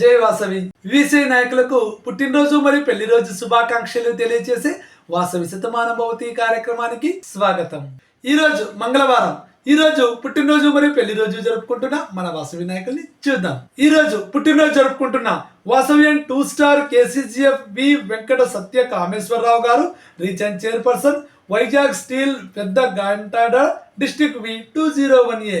జై వాసవి. వీసీ నాయకులకు పుట్టినరోజు మరియు పెళ్ళి రోజు శుభాకాంక్షలు తెలియజేసే వాసవి శతమానభవతి కార్యక్రమానికి స్వాగతం. ఈ రోజు మంగళవారం. ఈ రోజు పుట్టినరోజు మరియు పెళ్ళి రోజు జరుపుకుంటున్న మన వాసవి నాయకుల్ని చూద్దాం. ఈ రోజు పుట్టినరోజు జరుపుకుంటున్న Vasavi and two star KCGF B Venkata Satya Kameswararao గారు రీజన్ చైర్పర్సన్ వైజాగ్ స్టీల్ పెద్ద Gantada district V two zero one A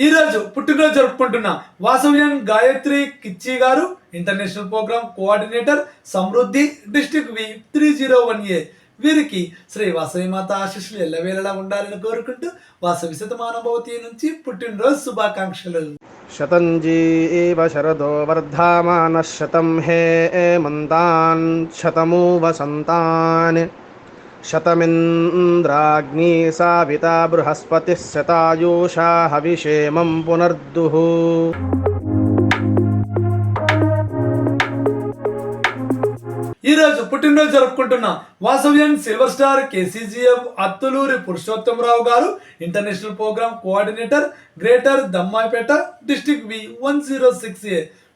ఈరోజు పుట్టినరోజు జరుపుకుంటున్న వాసవ్యం గాయత్రి కిచ్చి గారు international programme coordinator Samruddhi district V three zero one A. వీరికి శ్రీ వాసవి మాత ఆశీస్సులు ఎల్లవేళలా ఉండాలని కోరుకుంటూ వాసవి శతమానుభవతి నుంచి పుట్టినరోజు శుభాకాంక్షలు. శతంజీ శరదో వర్ధమాన శతం హే మంతాన్ శతమూ వసంతాన్ शतमिन्द्राग्नी साविता बृहस्पतिः शतायुषा हविषेमं पुनर्दुः ఈ రోజు పుట్టినరోజు జరుపుకుంటున్న Vasavyan silver star KCGF Atluri Purushottamarao గారు international programme coordinator greater Dammaipet district V one zero six A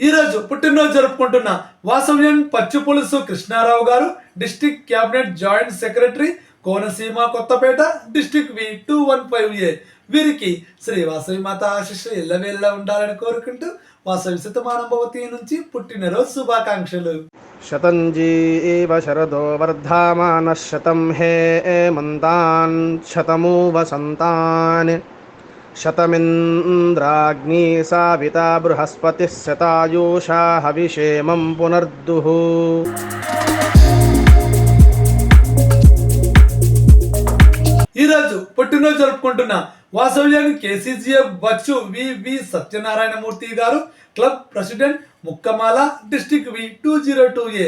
ఈరోజు పుట్టినరోజు జరుపుకుంటున్న వాసవ్యం పచ్చిపులుసు కృష్ణారావు గారు district cabinet joint secretary Konaseema Kothapeta district V two one five A. వీరికి శ్రీ వాసవి మాత ఆశిష్లు ఎల్లవేళ్ళ ఉండాలని కోరుకుంటూ వాసవి శతమానుభవతి నుంచి పుట్టినరోజు శుభాకాంక్షలు. శతంజీ శరదో వర్ధమాన శతం హే మంతాన్ శతమూ వసంతాన్ शतमिन्द्राग्नी साविता बृहस्पतिः शतायुषा हविषेमं पुनर्दुः ఈ రోజు పుట్టినరోజు జరుపుకుంటున్న వాసవ్యాన్ని KCGF Bachu V V Satyanarayanamurthy గారు club president Mukkamala district V two zero two A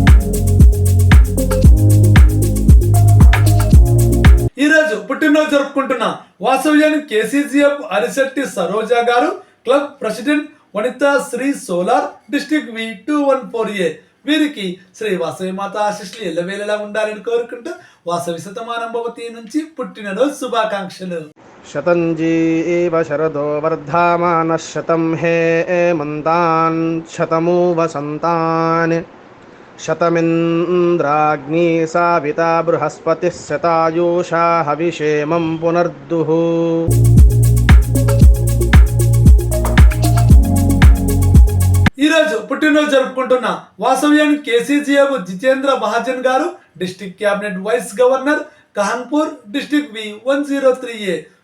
పుట్టినరోజు జరుపుకుంటున్న వాసవ్యాన్ని కేసీజీఎఫ్ అరిశెట్టి సరోజ గారు club president Vanitha Sri solar district V two one four A. వీరికి శ్రీ వాసవి మాత ఆశిష్లు ఎల్లవేళలా ఉండాలని కోరుకుంటూ వాసవి శతమానంభవతి నుంచి పుట్టినరోజు శుభాకాంక్షలు. శతంజీ శరదో వర్ధామాన శతం హే మంతాన్ శతమూ వసంతాన్ शतमिन्द्राग्नी साविता बृहस्पतिः शतायुषा हविषेमं पुनर्दुः ఈ రోజు పుట్టినరోజు జరుపుకుంటున్న వాసవ్యాన్ని కేసీజీఎఫ్ జితేంద్ర మహాజన్ గారు district cabinet vice governor Kahanpur district V one zero three A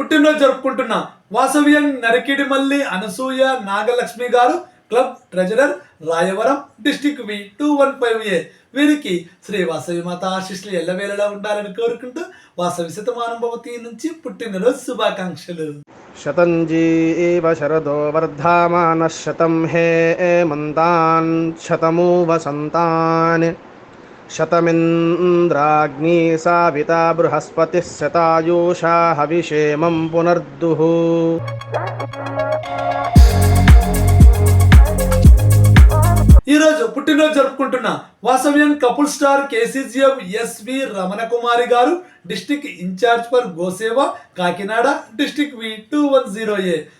పుట్టినరోజు జరుపుకుంటున్న వాసవ్యం నరికిడిమల్లి అనసూయ నాగలక్ష్మి గారు club treasurer Rayavaram district V two one five A. వీరికి శ్రీ వాసవి మాత ఆశీస్సులు ఎల్లవేళలా ఉండాలని కోరుకుంటూ వాసవి శతమానుభవతి నుంచి పుట్టినరోజు శుభాకాంక్షలు. శతంజీ ఏవ శరదో వర్ధామాన శతం హే మంతాన్ శతమూ వసంతాన్ శతమింద్రాగ్నీ సావితా బృహస్పతి శతాయూషా హవిషేమం పునర్దుః. ఈరోజు రోజు పుట్టినరోజు జరుపుకుంటున్న వాసవ్యన్ couple star KCGF SV Ramana Kumari గారు district incharge for Goseva Kakinada district V two one zero A.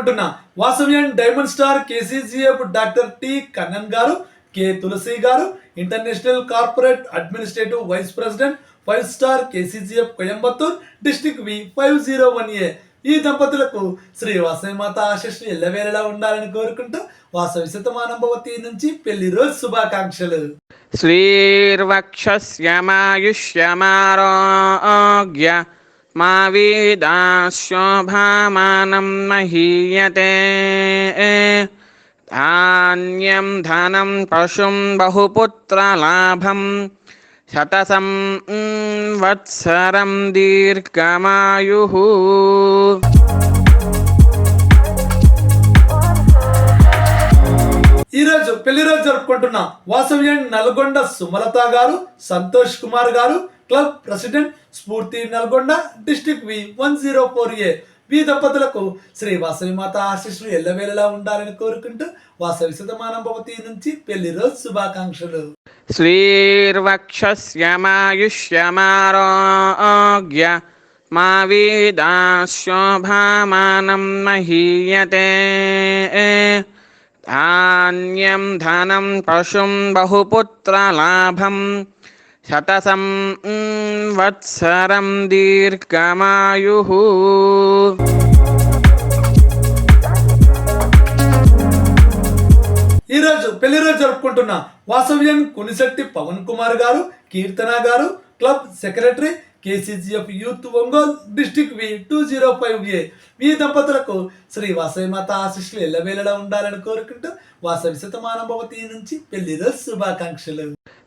చెప్పుకుంటున్నా వాసవ్యన్ diamond star KCGF doctor T Kannan గారు కె తులసి గారు international corporate administrative vice president five star KCGF Coimbatore district V five zero one A. ఈ దంపతులకు శ్రీ వాసవిమాత ఆశస్సులు ఎల్లవేళలా ఉండాలని కోరుకుంటూ వాసవి శతమానంభవతి నుంచి పెళ్ళి రోజు శుభాకాంక్షలు. శ్రీర్వక్ష మా వీదాశోభామానం మహీయతే ధాన్యం ధనం పశుం బహుపుత్రలాభం శతసం వత్సరం దీర్ఘమాయు ఈరోజు పెళ్ళి రోజు జరుపుకుంటున్న వాసవ్యం నల్గొండ సుమలత గారు సంతోష్ కుమార్ గారు club president Sphoorthi Nalgonda district V one zero four A. వి దంపతులకు శ్రీ వాసవి మాత ఆశీస్సులు ఎల్లవేళలా ఉండాలని కోరుకుంటూ వాసవి శతమానంభవతి నుంచి పెళ్ళి రోజు శుభాకాంక్షలు. శ్రీర్వక్షమాయుష్యమారోగ్య మా వీదాశోభామానం మహీయతే. ధాన్యం ధనం పశుం బహుపుత్రలాభం శతసం వత్సరం దీర్ఘమాయు. ఈరోజు పెళ్ళి రోజు జరుపుకుంటున్న వాసవ్యం కొనిశెట్టి పవన్ కుమార్ గారు కీర్తన గారు club secretary KCGF youth Ongole district V two zero five A. ఈ దంపతులకు శ్రీ వాసవి మాత ఆశిష్లు ఎల్లవేళలా ఉండాలని కోరుకుంటూ వాసవి శతమానం భవతి నుంచి పెళ్ళి రోజు శుభాకాంక్షలు.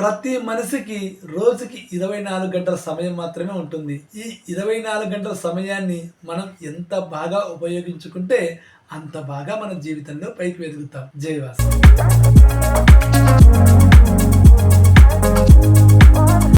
ప్రతి మనిషికి రోజుకి ఇరవై నాలుగు గంటల సమయం మాత్రమే ఉంటుంది. ఈ ఇరవై నాలుగు గంటల సమయాన్ని మనం ఎంత బాగా ఉపయోగించుకుంటే అంత బాగా మన జీవితంలో పైకి ఎదుగుతాం జై